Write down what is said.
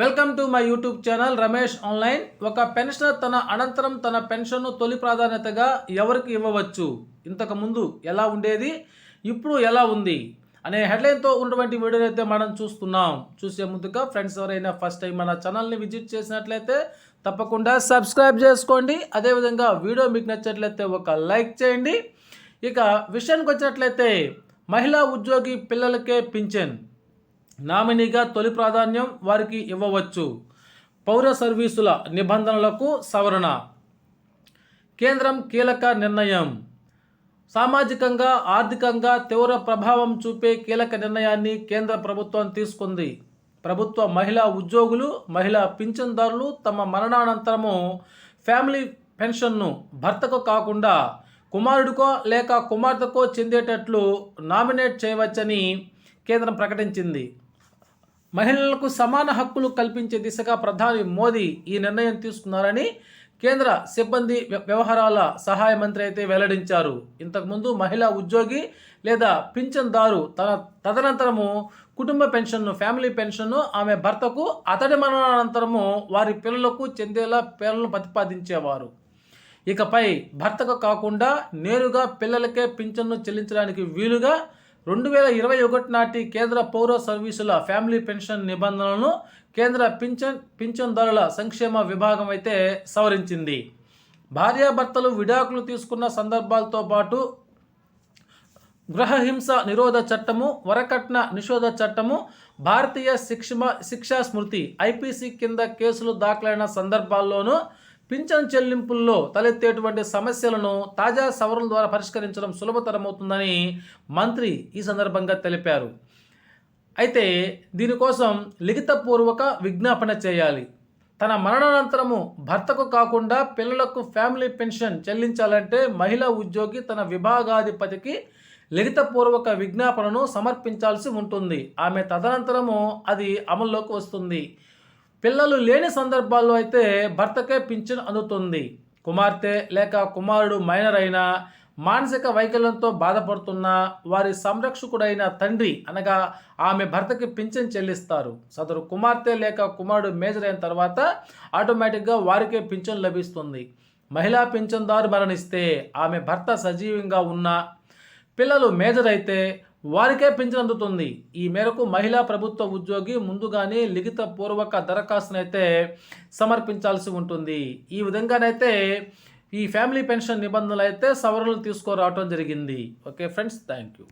Welcome to my YouTube channel Ramesh online. ఒక pensioner తన అనంతరం తన పెన్షన్ను తొలి ప్రాధాన్యతగా ఎవరికి ఇవ్వవచ్చు? ఇంతకుముందు ఎలా ఉండేది? ఇప్పుడు ఎలా ఉంది? అనే హెడ్లైన్తో ఉన్నటువంటి వీడియోని అయితే మనం చూస్తున్నాం. చూసే ముందుగా ఫ్రెండ్స్ ఎవరైనా ఫస్ట్ టైం మన ఛానల్ని విజిట్ చేసినట్లయితే తప్పకుండా సబ్స్క్రైబ్ చేసుకోండి. అదేవిధంగా వీడియో మీకు నచ్చినట్లయితే ఒక లైక్ చేయండి. ఇక విషయానికి వచ్చినట్లయితే మహిళా ఉద్యోగి పిల్లలకే పింఛన్. నామినీగా తొలి ప్రాధాన్యం వారికి ఇవ్వవచ్చు. పౌర సర్వీసుల నిబంధనలకు సవరణ. కేంద్రం కీలక నిర్ణయం. సామాజికంగా ఆర్థికంగా తీవ్ర ప్రభావం చూపే కీలక నిర్ణయాన్ని కేంద్ర ప్రభుత్వం తీసుకుంది. ప్రభుత్వ మహిళా ఉద్యోగులు మహిళా పింఛన్దారులు తమ మరణానంతరము ఫ్యామిలీ పెన్షన్ను భర్తకు కాకుండా కుమారుడికో లేక కుమార్తెకో చెందేటట్లు నామినేట్ చేయవచ్చని కేంద్రం ప్రకటించింది. మహిళలకు సమాన హక్కులు కల్పించే దిశగా ప్రధాని మోదీ ఈ నిర్ణయం తీసుకున్నారని కేంద్ర సిబ్బంది వ్యవహారాల సహాయ మంత్రి అయితే వెల్లడించారు. ఇంతకుముందు మహిళా ఉద్యోగి లేదా పింఛన్దారు తన తదనంతరము కుటుంబ పెన్షన్ను ఫ్యామిలీ పెన్షన్ను ఆమె భర్తకు అతడి మరణానంతరము వారి పిల్లలకు చెందేలా పేర్లను ప్రతిపాదించేవారు. ఇకపై భర్తకు కాకుండా నేరుగా పిల్లలకే పింఛన్ను చెల్లించడానికి వీలుగా రెండు వేల ఇరవై ఒకటి నాటి కేంద్ర పౌర సర్వీసుల ఫ్యామిలీ పెన్షన్ నిబంధనలను కేంద్ర పింఛన్ పింఛన్దారుల సంక్షేమ విభాగం అయితే సవరించింది. భార్యాభర్తలు విడాకులు తీసుకున్న సందర్భాలతో పాటు గృహహింస నిరోధ చట్టము వరకట్న నిషోధ చట్టము భారతీయ శిక్ష శిక్షా స్మృతి ఐపీసీ కింద కేసులు దాఖలైన సందర్భాల్లోనూ పింఛన్ చెల్లింపుల్లో తలెత్తేటువంటి సమస్యలను తాజా సవరణ ద్వారా పరిష్కరించడం సులభతరమవుతుందని మంత్రి ఈ సందర్భంగా తెలిపారు. అయితే దీనికోసం లిఖితపూర్వక విజ్ఞాపన చేయాలి. తన మరణానంతరము భర్తకు కాకుండా పిల్లలకు ఫ్యామిలీ పెన్షన్ చెల్లించాలంటే మహిళా ఉద్యోగి తన విభాగాధిపతికి లిఖితపూర్వక విజ్ఞాపనను సమర్పించాల్సి ఉంటుంది. ఆమె తదనంతరము అది అమల్లోకి వస్తుంది. పిల్లలు లేని సందర్భాల్లో అయితే భర్తకే పింఛన్ అందుతుంది. కుమార్తె లేక కుమారుడు మైనర్ అయినా మానసిక వైకల్యంతో బాధపడుతున్న వారి సంరక్షకుడైన తండ్రి అనగా ఆమె భర్తకి పింఛన్ చెల్లిస్తారు. సదరు కుమార్తె లేక కుమారుడు మేజర్ అయిన తర్వాత ఆటోమేటిక్గా వారికే పింఛన్ లభిస్తుంది. మహిళా పింఛన్దారు మరణిస్తే ఆమె భర్త సజీవంగా ఉన్న పిల్లలు మేజర్ అయితే వారికే పింఛన్ అందుతుంది. ఈ మేరకు మహిళా ప్రభుత్వ ఉద్యోగి ముందుగానే లిఖిత పూర్వక దరఖాస్తునైతే సమర్పించాల్సి ఉంటుంది. ఈ విధంగానైతే ఈ ఫ్యామిలీ పెన్షన్ నిబంధనలు అయితే సవరణలు తీసుకురావటం జరిగింది. Okay friends thank you